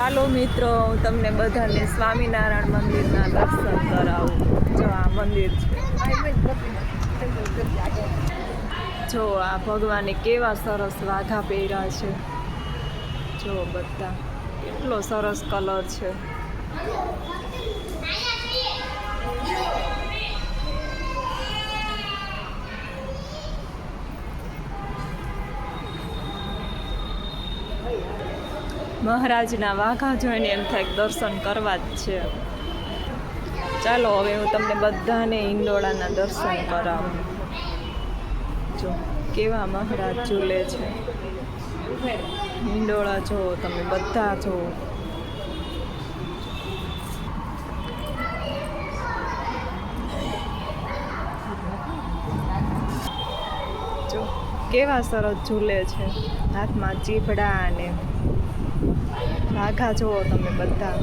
ચાલો મિત્રો, હું તમને બધાને સ્વામિનારાયણ મંદિરના દર્શન કરાવું. જો આ મંદિર છે. જો આ ભગવાને કેવા સરસ વાઘા પહેર્યા છે. જો બધા, કેટલો સરસ કલર છે. મહારાજના વાઘા જોઈને એમ થાય દર્શન કરવા જ છે. ચાલો, હવે હું તમને બધાને ઇંડોળાના દર્શન કરાવું. જો, કેવા મહારાજ ઝૂલે છે. હિંડોળા જુઓ તમે બધા જો. કેવા સરસ ઝૂલે છે? હાથમાં ચીભડા અને વાઘા જુઓ તમે બધા.